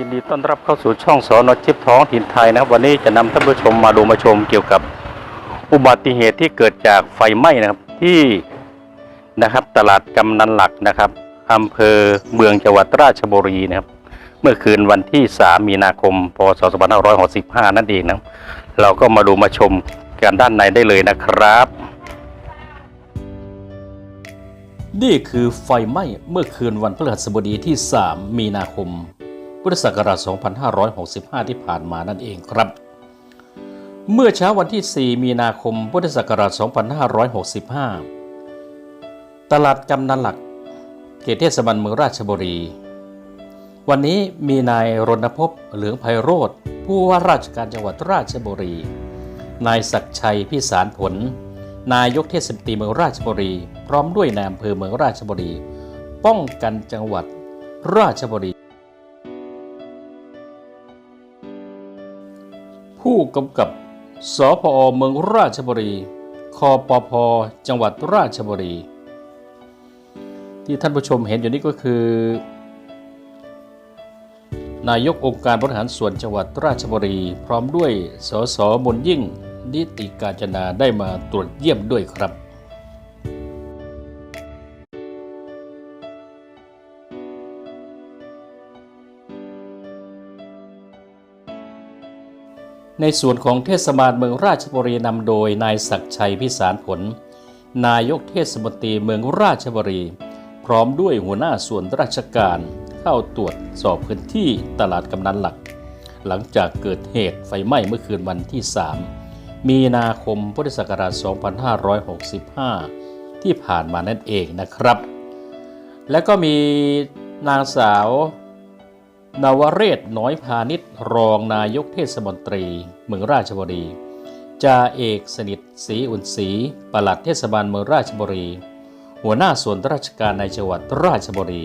ยินดีต้อนรับเข้าสู่ช่องสอนอชิปท้องถิ่นไทยนะครับ วันนี้จะนำท่านผู้ชมมาดูมาชมเกี่ยวกับอุบัติเหตุที่เกิดจากไฟไหม้นะครับที่นะครับตลาดกำนันหลักนะครับอำเภอเมืองจังหวัดราชบุรีนะครับ เมื่อคืนวันที่ 3 มีนาคม พศ 2565 นั่นเองนะครับเราก็มาดูมาชมกันด้านในได้เลยนะครับ นี่คือไฟไหม้เมื่อคืนวันพฤหัสบดีที่ 3 มีนาคม พุทธศักราช 2565 ที่ผ่านมานั่นเองครับ เมื่อเช้าวันที่ 4 มีนาคม พุทธศักราช 2565 ตลาดกำนันหลัก เขตเทศบาลเมืองราชบุรี วันนี้มีนายรณพพเหลืองไพโรธผู้ว่าราชการจังหวัดราชบุรี นายศักชัยพิสารผล นายกเทศมนตรีเมืองราชบุรี พร้อมด้วยนายอำเภอเมืองราชบุรี ป้องกันจังหวัดราชบุรี ผู้กำกับสพอเมืองราชบุรี คอปพจังหวัดราชบุรี ที่ท่านผู้ชมเห็นอยู่นี้ก็คือ นายกองค์การบริหารส่วนจังหวัดราชบุรี พร้อมด้วยสสมนยิ่งนิติกาญจนาได้มาตรวจเยี่ยมด้วยครับ ในส่วนของเทศบาลเมืองราชบุรีนำโดยนายศักชัยพิสารผล นายกเทศมนตรีเมืองราชบุรี พร้อมด้วยหัวหน้าส่วนราชการ เข้าตรวจสอบพื้นที่ตลาดกำนันหลัก หลังจากเกิดเหตุไฟไหม้เมื่อคืนวันที่ 3 มีนาคมพุทธศักราช 2565 ที่ผ่านมานั่นเองนะครับ และก็มีนางสาว นวเรศน้อยพาณิชย์รองนายกเทศมนตรี เมืองราชบุรีจ่าเอกสนิทศรีอุ่นศรีปลัดเทศบาลเมืองราชบุรี หัวหน้าส่วนราชการในจังหวัดราชบุรี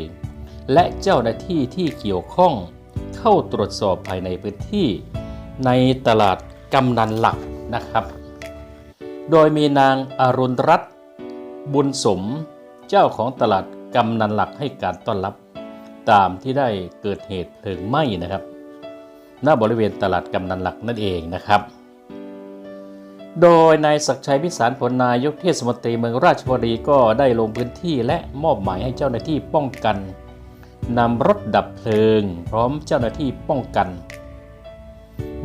และเจ้าหน้าที่ที่เกี่ยวข้องเข้าตรวจสอบภายในพื้นที่ ในตลาดกำนันหลักนะครับ โดยมีนางอรุณรัตน์บุญสม เจ้าของตลาดกำนันหลักให้การต้อนรับ ตามที่ได้เกิดเหตุเพลิงไหม้นะครับณบริเวณตลาดกำนันหลักนั่นเองนะครับ โดยนายศักชัยพิสารผลนายกเทศมนตรีเมืองราชบุรีก็ได้ลงพื้นที่และมอบหมายให้เจ้าหน้าที่ป้องกันนำรถดับเพลิง พร้อมเจ้าหน้าที่ป้องกัน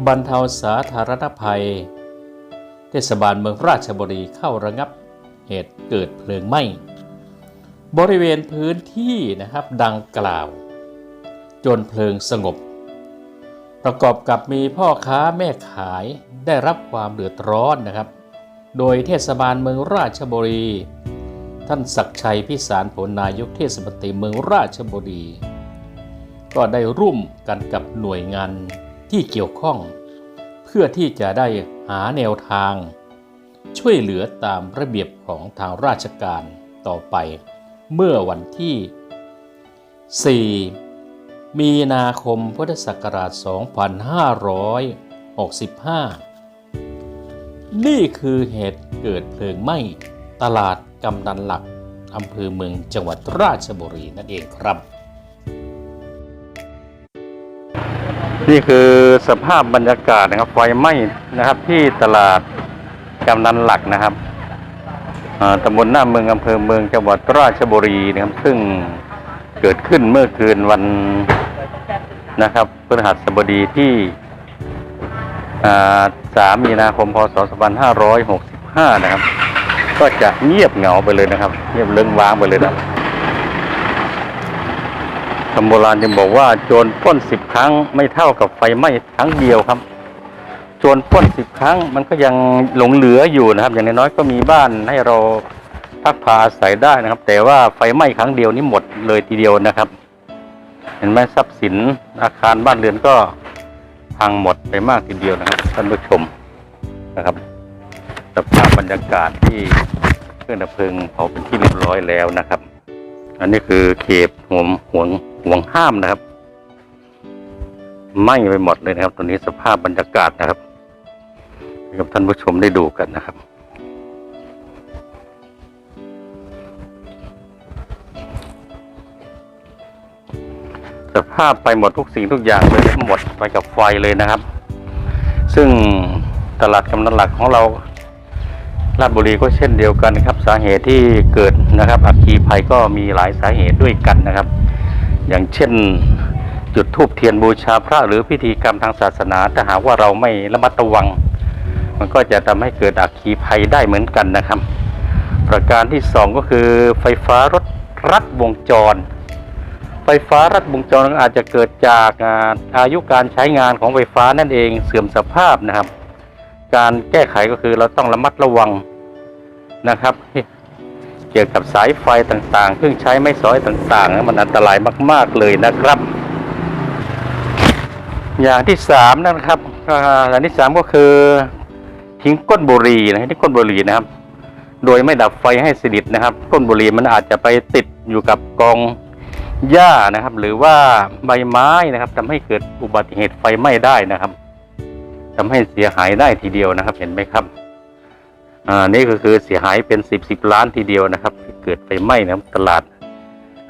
บรรเทาสาธารณภัย เทศบาลเมืองราชบุรีเข้าระงับเหตุเกิดเพลิงไหม้ บริเวณพื้นที่นะครับดังกล่าว จนเพลิงสงบ ประกอบกับมีพ่อค้าแม่ขายได้รับความเดือดร้อนนะครับ โดยเทศบาลเมืองราชบุรี ท่านศักชัยพิสารผลนายกเทศมนตรีเมืองราชบุรี ก็ได้ร่วมกันกับหน่วยงานที่เกี่ยวข้อง เพื่อที่จะได้หาแนวทาง ช่วยเหลือตามระเบียบของทางราชการต่อไป เมื่อวันที่ 4 มีนาคมพุทธศักราช 2565 นี่คือเหตุเกิดเพลิงไหม้ตลาดกำนันหลักอำเภอเมืองจังหวัดราชบุรีนั่นเองครับ นี่คือสภาพบรรยากาศนะครับไฟไหม้นะครับที่ตลาดกำนันหลักนะครับ ตำบลหน้าเมืองอำเภอเมืองจังหวัดราชบุรีนะครับ ซึ่งเกิดขึ้นเมื่อคืนวันนะครับพฤหัสบดีที่อ่า3มีนาคมพศ2565 นะครับ ก็จะเงียบเหงาไปเลยนะครับ เงียบเลิงว้างไปเลยนะคำโบราณจึงบอกว่าโจรป้นสิบครั้งไม่เท่ากับไฟไหม้ครั้งเดียวครับ จรปล้นสิบครั้ง มันก็ยังหลงเหลืออยู่นะครับ อย่างน้อยๆก็มีบ้านให้เราพักพาอาศัยได้นะครับ แต่ว่าไฟไหม้ครั้งเดียวนี่หมดเลยทีเดียวนะครับ เห็นไหมทรัพย์สินอาคารบ้านเรือนก็พังหมดไปมากทีเดียวนะครับท่านผู้ชมนะครับสภาพบรรยากาศที่เครื่องดับเพลิงเผาเป็นที่เรียบร้อยแล้วนะครับ อันนี้คือเขตห่วงห่วงห่วงห้ามนะครับไหม้ไปหมดเลยนะครับ ตอนนี้สภาพบรรยากาศนะครับ กับท่านผู้ชมได้ดูกันนะครับ สภาพไปหมดทุกสิ่งทุกอย่างเลยหมดไปกับไฟเลยนะครับ ซึ่งตลาดกำนันหลักของเราลาดบุรีก็เช่นเดียวกันครับ สาเหตุที่เกิดนะครับอัคคีภัยก็มีหลายสาเหตุด้วยกันนะครับ อย่างเช่นจุดธูปเทียนบูชาพระหรือพิธีกรรมทางศาสนาถ้าหากว่าเราไม่ระมัดระวัง มันก็จะทำให้เกิดอัคคีภัยได้เหมือนกันนะครับ ประการที่สองก็คือไฟฟ้ารถรัดวงจร ไฟฟ้ารัดวงจรอาจจะเกิดจากอาอายุการใช้งานของไฟฟ้านั่นเองเสื่อมสภาพนะครับ การแก้ไขก็คือเราต้องระมัดระวังนะครับ เกี่ยวกับสายไฟต่างๆเครื่องใช้ไม้สอยต่างๆ มันอันตรายมาก ๆเลยนะครับ อย่างที่สามนะครับอ่าอย่างที่สามก็คือ ทิ้งก้นบุหรี่นะที่ก้นบุหรี่นะครับ โดยไม่ดับไฟให้สนิทนะครับ ก้นบุหรี่มันอาจจะไปติดอยู่กับกองหญ้านะครับ หรือว่าใบไม้นะครับทำให้เกิดอุบัติเหตุไฟไหม้ได้นะครับทำให้เสียหายได้ทีเดียวนะครับ เห็นไหมครับอ่านี่ก็คือเสียหายเป็นสิบสิบล้านทีเดียวนะครับ เกิดไฟไหม้นะครับตลาด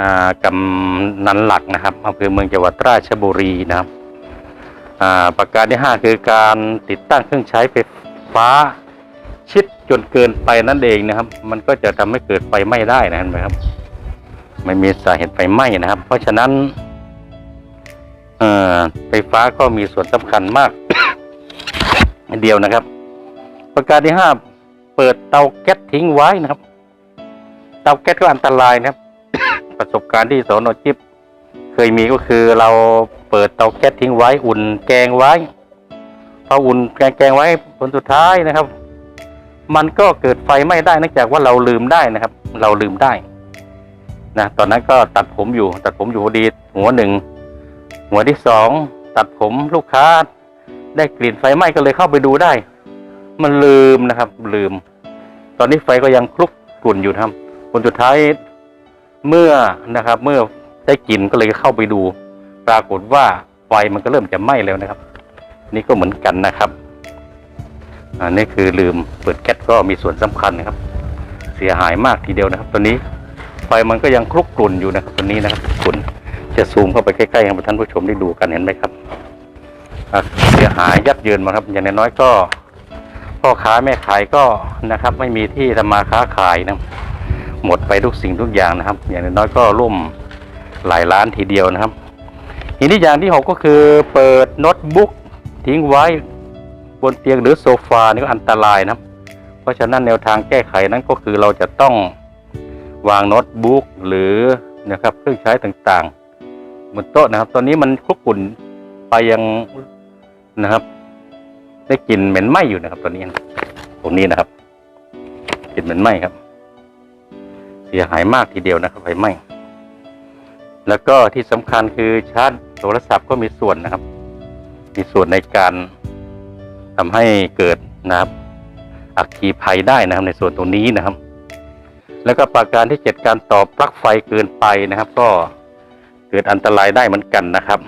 อ่ากำนันหลักนะครับอำเภอเมืองจังหวัดราชบุรีนะครับอ่าประการที่ห้าคือการติดตั้งเครื่องใช้ไฟ ฟ้าชิดจนเกินไปนั่นเองนะครับ มันก็จะทำให้เกิดไฟไหม้ได้นะครับไม่มีสาเหตุไฟไหม้นะครับ เพราะฉะนั้นไฟฟ้าก็มีส่วนสำคัญมาก เดียวนะครับ ประการที่ห้าเปิดเตาแก๊สทิ้งไว้นะครับ เตาแก๊สก็อันตรายนะครับ ประสบการณ์ที่สอนอจิบเคยมีก็คือเราเปิดเตาแก๊สทิ้งไว้ อุ่นแกงไว้ พออุ่นแกงไว้ผลสุดท้ายนะครับ มันก็เกิดไฟไหม้ได้เนื่องจากว่าเราลืมได้นะครับ เราลืมได้นะตอนนั้นก็ตัดผมอยู่ ตัดผมอยู่พอดีหัวหนึ่งหัวที่สองตัดผมลูกค้า ได้กลิ่นไฟไหม้ก็เลยเข้าไปดูได้ มันลืมนะครับ ลืม ตอนนี้ไฟก็ยังคลุกกลุ่นอยู่นะครับผลสุดท้ายเมื่อนะครับ เมื่อได้กลิ่นก็เลยเข้าไปดู ปรากฏว่าไฟมันก็เริ่มจะไหม้แล้วนะครับ นี่ก็เหมือนกันนะครับอันนี้คือลืมเปิดแก๊สก็มีส่วนสำคัญนะครับ เสียหายมากทีเดียวนะครับตอนนี้ไฟมันก็ยังคลุกกลุ่นอยู่นะครับตัวนี้นะครับกลุ่นจะซูมเข้าไปใกล้ๆให้ท่านผู้ชมได้ดูกันเห็นไหมครับเสียหายยับเยินมาครับ อย่างน้อยก็พ่อค้าแม่ขายก็นะครับ ไม่มีที่ทำมาค้าขายนะหมดไปทุกสิ่งทุกอย่างนะครับ อย่างน้อยก็ร่มหลายล้านทีเดียวนะครับทีกนี้อย่างที่หกก็คือเปิดโน้ตบุ๊ก ทิ้งไว้บนเตียงหรือโซฟานี่ก็อันตรายนะครับเพราะฉะนั้นแนวทางแก้ไขนั้นก็คือเราจะต้องวางโน้ตบุ๊กหรือนะครับเครื่องใช้ต่างๆบนโต๊ะนะครับ ตอนนี้มันคลุกกลุ่นไปยังนะครับ ได้กลิ่นเหม็นไหม้อยู่นะครับ ตอนนี้ตรงนี้นะครับกลิ่นเหม็นไหม้ครับ เสียหายมากทีเดียวนะครับไฟไหม้แล้วก็ที่สำคัญคือชาร์จโทรศัพท์ก็มีส่วนนะครับ มีส่วนในการทำให้เกิดนะครับ อัคคีภัยได้นะครับ ในส่วนตรงนี้นะครับ แล้วก็ประการที่เจ็ดการต่อปลั๊กไฟเกินไปนะครับ ก็เกิดอันตรายได้เหมือนกันนะครับ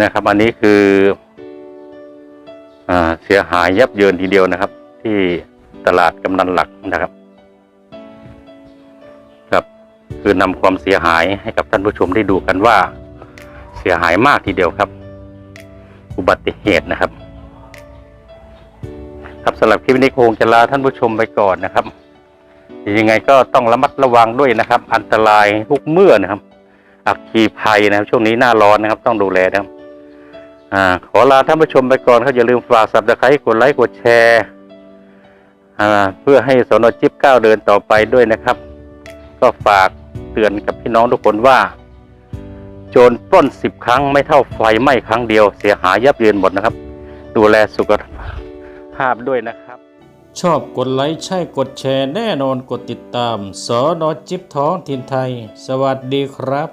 นะครับ อันนี้คืออ่าเสียหายยับเยินทีเดียวนะครับ ที่ตลาดกำนันหลักนะครับครับ คือนำความเสียหายให้กับท่านผู้ชมได้ดูกันว่าเสียหายมากทีเดียวครับ อุบัติเหตุนะครับ ครับสำหรับคลิปนี้คงจะลาท่านผู้ชมไปก่อนนะครับยังไงก็ต้องระมัดระวังด้วยนะครับ อันตรายทุกเมื่อนะครับ อัคคีภัยนะครับ ช่วงนี้หน้าร้อนนะครับ ต้องดูแลนะครับอขอลาท่านผู้ชมไปก่อนครับอย่าลืมฝากสับตะไคร้กดไลค์กดแชร์เพื่อให้สนจิ๊บก้าวเดินต่อไปด้วยนะครับ ก็ฝากเตือนกับพี่น้องทุกคนว่า โจรปล้นสิบครั้งไม่เท่าไฟไหม้ครั้งเดียว เสียหายยับเยินหมดนะครับ ดูแลสุขภาพด้วยนะครับ ชอบกดไลค์ใช่กดแชร์แน่นอนกดติดตามสอนอจิบท้องทินไทย สวัสดีครับ